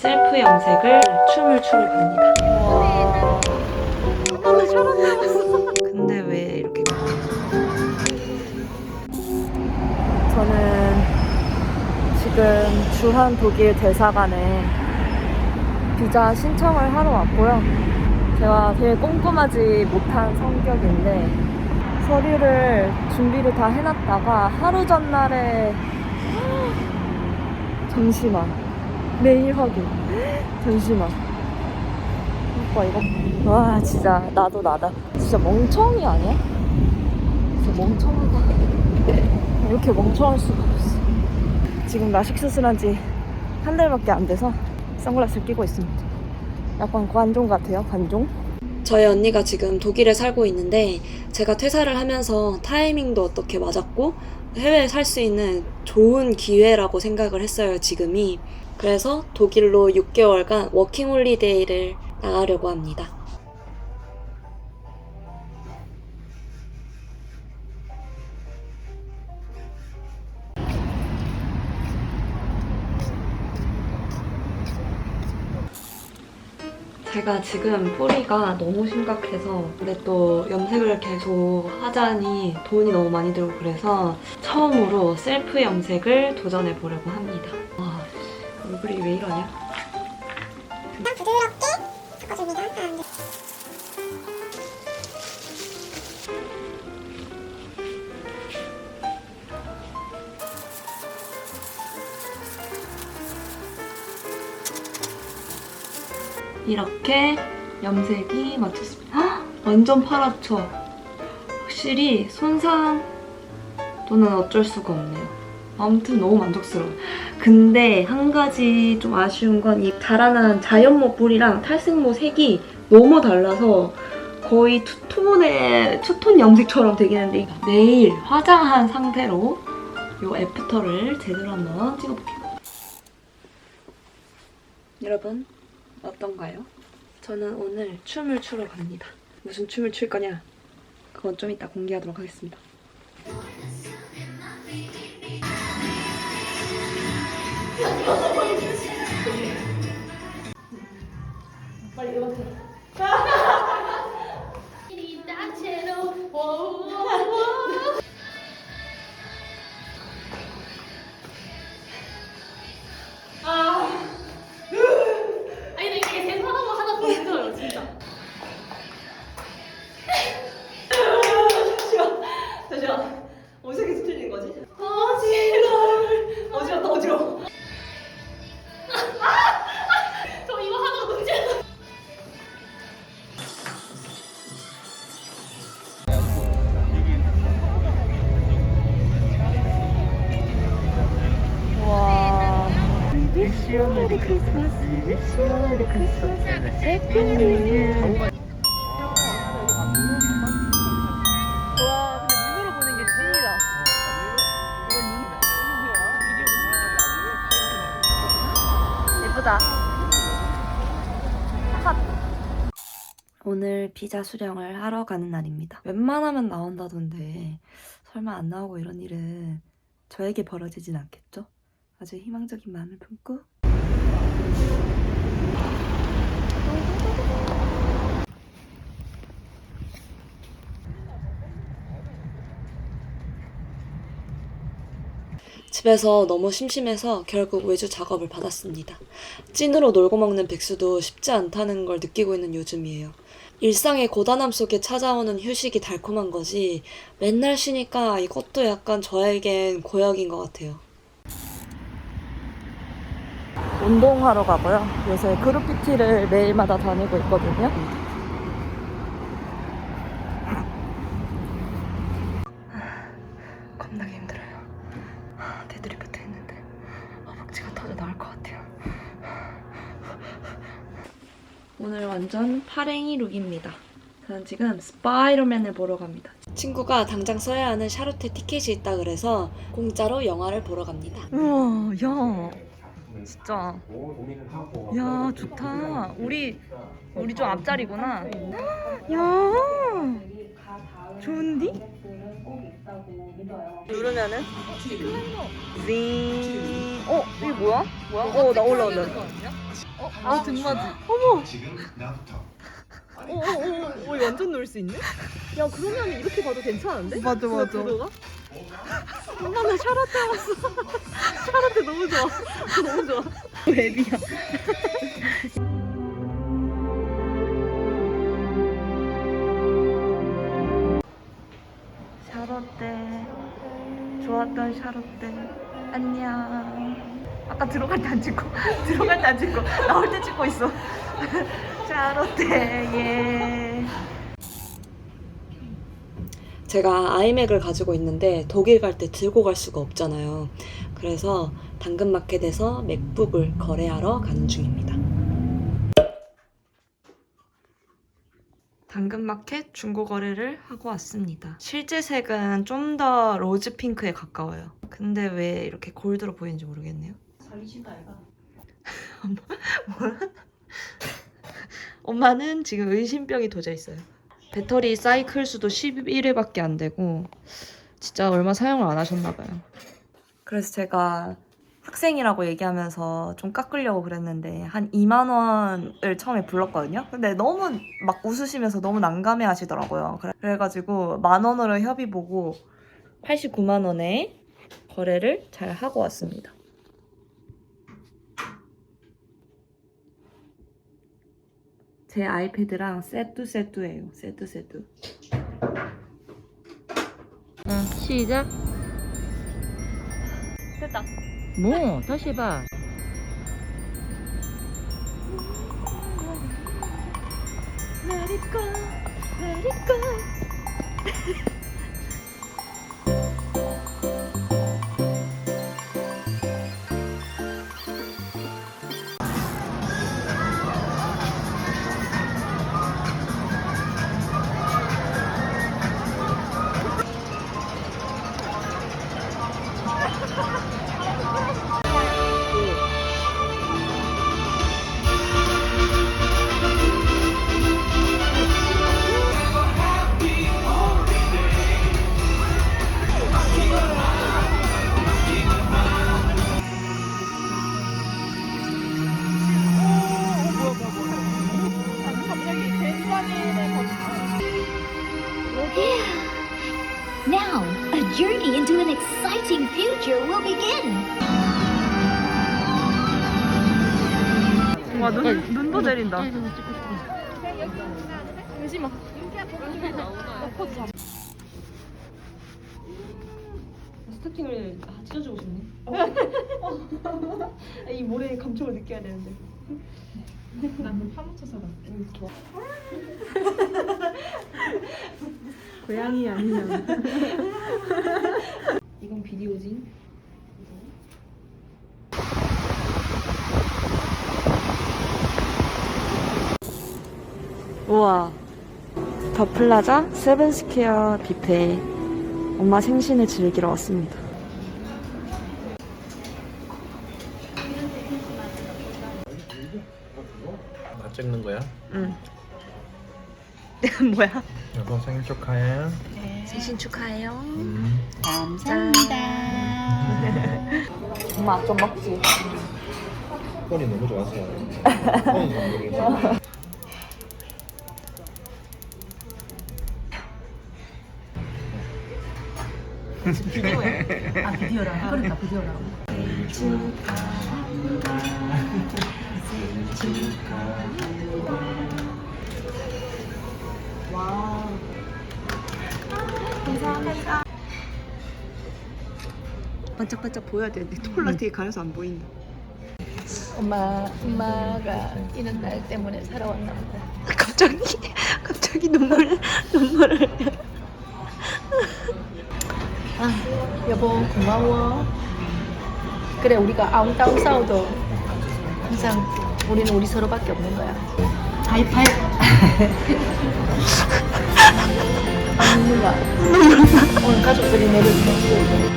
셀프 염색을 춤을 추러 갑니다. 근데 왜 이렇게 저는 지금 주한 독일 대사관에 비자 신청을 하러 왔고요. 제가 되게 꼼꼼하지 못한 성격인데 서류를 준비를 다 해놨다가 하루 전날에 잠시만 메일 확인 잠시만 오빠 이거 와 진짜 나도 나다 진짜 멍청이 아니야? 진짜 멍청하다 이렇게 멍청할 수가 없어. 지금 라식 수술한 지 한 달밖에 안 돼서 선글라스를 끼고 있습니다. 약간 관종 같아요, 관종? 저희 언니가 지금 독일에 살고 있는데 제가 퇴사를 하면서 타이밍도 어떻게 맞았고 해외에 살 수 있는 좋은 기회라고 생각을 했어요, 지금이. 그래서 독일로 6개월간 워킹 홀리데이를 나가려고 합니다. 제가 지금 뿌리가 너무 심각해서 근데 또 염색을 계속 하자니 돈이 너무 많이 들고 그래서 처음으로 셀프 염색을 도전해 보려고 합니다. 와, 얼굴이 왜 이러냐? 그냥 부드럽게 섞어줍니다. 아, 이렇게 염색이 마쳤습니다. 헉! 완전 파랗죠? 확실히 손상 또는 어쩔 수가 없네요. 아무튼 너무 만족스러워요. 근데 한 가지 좀 아쉬운 건이 자라난 자연모 뿌리랑 탈색모 색이 너무 달라서 거의 투톤의 투톤 염색처럼 되긴 했는데 내일 화장한 상태로 이 애프터를 제대로 한번 찍어볼게요. 여러분 어떤가요? 저는 오늘 춤을 추러 갑니다. 무슨 춤을 출 거냐? 그건 좀 이따 공개하도록 하겠습니다. 아니 근데 와, 근데 눈으로 보는 게 찐이다. 예쁘다. 오늘 비자 수령을 하러 가는 날입니다. 웬만하면 나온다던데 설마 안 나오고 이런 일은 저에게 벌어지진 않겠죠? 아주 희망적인 마음을 품고 집에서 너무 심심해서 결국 외주 작업을 받았습니다. 찐으로 놀고 먹는 백수도 쉽지 않다는 걸 느끼고 있는 요즘이에요. 일상의 고단함 속에 찾아오는 휴식이 달콤한 거지 맨날 쉬니까 이것도 약간 저에겐 고역인 것 같아요. 운동하러 가고요. 요새 그룹 PT를 매일마다 다니고 있거든요. 겁나게 힘들어요. 데드리프트 했는데 허벅지가 터져 나올 것 같아요. 오늘 완전 파랭이 룩입니다. 저는 지금 스파이더맨을 보러 갑니다. 친구가 당장 써야 하는 샤르테 티켓이 있다 그래서 공짜로 영화를 보러 갑니다. 우와, 야. 진짜. 야, 좋다. 우리, 우리 좀 앞자리구나. 야. 좋은디? 누르면은? 징. 어 이게 뭐야? 뭐야? 어나 올라온다. 아 등받이. 어머. 지금 나부터 오오오 오, 완전 놀 수 있네? 야 그러면 이렇게 봐도 괜찮은데? 맞아, 그 맞아. 구도가? 엄마 나 샤라테 왔어 샤라테 너무 좋아 너무 좋아 웹이야 샤롯데 좋았던 샤롯데 안녕 아까 들어갈 때 안 찍고 들어갈 때 안 찍고 나올 때 찍고 있어 샤롯데 예 제가 아이맥을 가지고 있는데 독일 갈 때 들고 갈 수가 없잖아요. 그래서 당근마켓에서 맥북을 거래하러 가는 중입니다. 당근마켓 중고 거래를 하고 왔습니다. 실제 색은 좀 더 로즈 핑크에 가까워요. 근데 왜 이렇게 골드로 보이는지 모르겠네요. 엄마는 지금 의심병이 도져 있어요. 배터리 사이클 수도 11회밖에 안 되고 진짜 얼마 사용을 안 하셨나 봐요. 그래서 제가 학생이라고 얘기하면서 좀 깎으려고 그랬는데 한 2만 원을 처음에 불렀거든요. 근데 너무 막 웃으시면서 너무 난감해 하시더라고요. 그래- 그래가지고 만 원으로 협의 보고 89만 원에 거래를 잘 하고 왔습니다. 제 아이패드랑 세뚜 세뚜예요. 세뚜 세뚜. 응, 시작. 됐다. 뭐, 다시 해봐. Let it go, let it go. 와, 눈, 눈도 내린다. 스타킹을 찢어주고 싶네. 이 모래의 감촉을 느껴야 되는데. 난물 파묻혀서 가. 좋아. 고양이 아니면. 이건 비디오지. 우와. 더 플라자 세븐스퀘어 뷔페 엄마 생신을 즐기러 왔습니다. 나 찍는 거야? 응. 뭐야? 여보 생일 축하해 생신 축하해요. 음. 엄마 좀 먹지. 폰이 너무 좋아서 폰이 아, 비디오라. 그러니까 비디오라. 반짝반짝 보여야 되는데 톨라 되게 가려서 안 보인다. 엄마, 엄마가 이런 날 때문에 살아왔나 보다. 갑자기 갑자기 눈물 눈물을. 아, 여보 고마워. 그래 우리가 아웅다웅 싸워도 항상 우리는 우리 서로밖에 없는 거야. 하이파이. 아 눈물 나. 오늘 가족들이 내려주는